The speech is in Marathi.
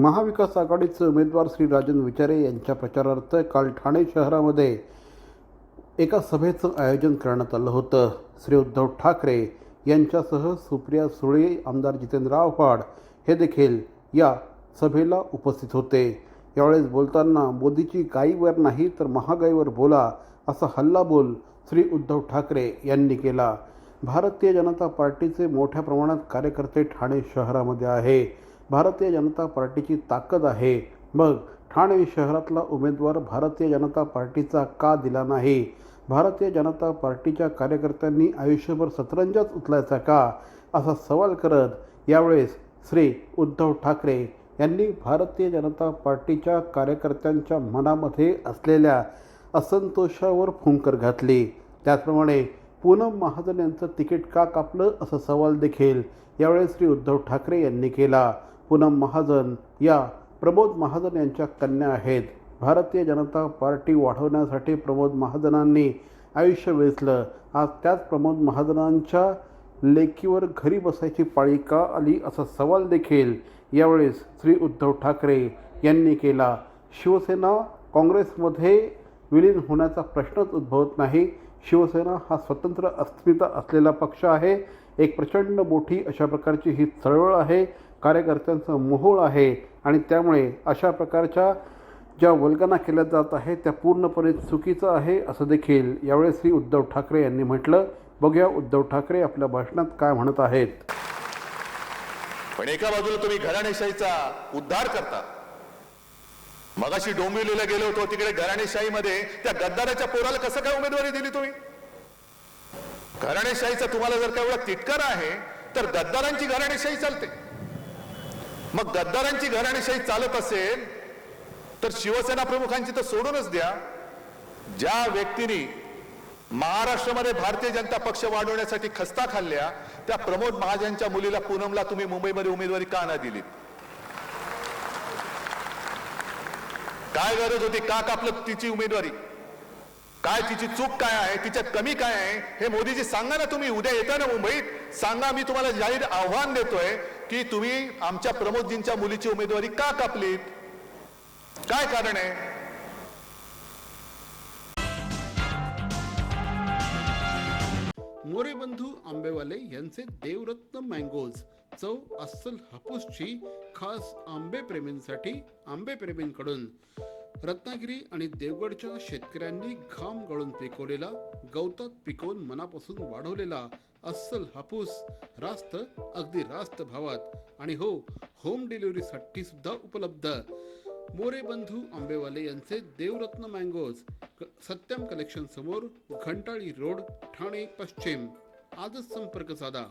महाविकास आघाडीचे उमेदवार श्री राजन विचारे यांच्या प्रचारार्थ काल ठाणे शहरामध्ये एका सभेचं आयोजन करण्यात आलं होतं. श्री उद्धव ठाकरे यांच्यासह सुप्रिया सुळे आमदार जितेंद्र आव्हाड हे देखील या सभेला उपस्थित होते. यावेळेस बोलताना मोदीची गाईवर नाही तर महागाईवर बोला असा हल्लाबोल श्री उद्धव ठाकरे यांनी केला. भारतीय जनता पार्टीचे मोठ्या प्रमाणात कार्यकर्ते ठाणे शहरामध्ये आहे. भारतीय जनता पार्टीची ताकद आहे. मग ठाणे शहरातला उमेदवार भारतीय जनता पार्टीचा का दिला नाही? भारतीय जनता पार्टीच्या कार्यकर्त्यांनी आयुष्यभर सतरंजच उचलायचा का? असा सवाल करत यावेळेस श्री उद्धव ठाकरे यांनी भारतीय जनता पार्टीच्या कार्यकर्त्यांच्या मनामध्ये असलेल्या असंतोषावर फुंकर घातली. त्याचप्रमाणे पूनम महाजन यांचं तिकीट का कापलं असा सवाल देखील यावेळेस श्री उद्धव ठाकरे यांनी केला. पूनम महाजन या प्रमोद महाजन यांच्या कन्या आहेत. भारतीय जनता पार्टी वाढवण्यासाठी प्रमोद महाजनांनी आयुष्य वेचलं. आज त्याच प्रमोद महाजनांच्या लेखीवर घरी बसायची पाळी का आली असा सवाल देखील यावेळेस श्री उद्धव ठाकरे यांनी केला. शिवसेना काँग्रेसमध्ये विलीन होण्याचा प्रश्नच उद्भवत नाही. शिवसेना हा स्वतंत्र अस्मिता असलेला पक्ष आहे. एक प्रचंड मोठी अशा प्रकारची ही चळवळ आहे. कार्यकर्त्यांचं मोहोळ आहे आणि त्यामुळे अशा प्रकारच्या ज्या वल्गना केल्या जात आहेत त्या पूर्णपणे चुकीचं आहे असं देखील यावेळेस श्री उद्धव ठाकरे यांनी म्हटलं. बघूया उद्धव ठाकरे आपल्या भाषणात काय म्हणत आहेत. पण एका बाजूला तुम्ही घराणेशाहीचा उद्धार करता. मगाशी डोंबिवलीला गेलो होतो तिकडे घराणेशाहीमध्ये त्या गद्दाराच्या पोराला कसं काय उमेदवारी दिली तुम्ही? घराणेशाहीचा तुम्हाला जर का एवढा तिटकारा आहे तर गद्दारांची घराणेशाही चालते. मग गद्दारांची घराणेशाही चालत असेल तर शिवसेना प्रमुखांची तर सोडूनच द्या. ज्या व्यक्तीने महाराष्ट्रामध्ये भारतीय जनता पक्ष वाढवण्यासाठी खस्ता खाल्ल्या त्या प्रमोद महाजनच्या मुलीला पूनमला तुम्ही मुंबईमध्ये उमेदवारी का ना दिलीत? काय गरज होती? का कापलं तिची उमेदवारी? काय तिची चूक काय आहे? तिच्यात कमी काय आहे? हे मोदीजी सांगा ना तुम्ही. उद्या येता ना मुंबईत सांगा. मी तुम्हाला जाहीर आव्हान देतोय. की तुम्ही आमच्या प्रमोदजींच्या मुलीची उमेदवारी का कापलीत? काय कारण आहे? मोरे बंधू आंबेवाले यांचे देवरत्न मँगोज चव अस्सल हापूसची खास आंबे प्रेमींसाठी आंबे प्रेमींकडून. रत्नागिरी आणि देवगडच्या शेतकऱ्यांनी घाम गळून पिकवलेला गवतात पिकवून मनापासून वाढवलेला अस्सल हापूस रास्त अगदी रास्त भावात. आणि हो होम डिलिव्हरीसाठी सुद्धा उपलब्ध. मोरे बंधू आंबेवाले यांचे देवरत्न मँगोज क- सत्यम कलेक्शन समोर घंटाळी रोड ठाणे पश्चिम. आजच संपर्क साधा.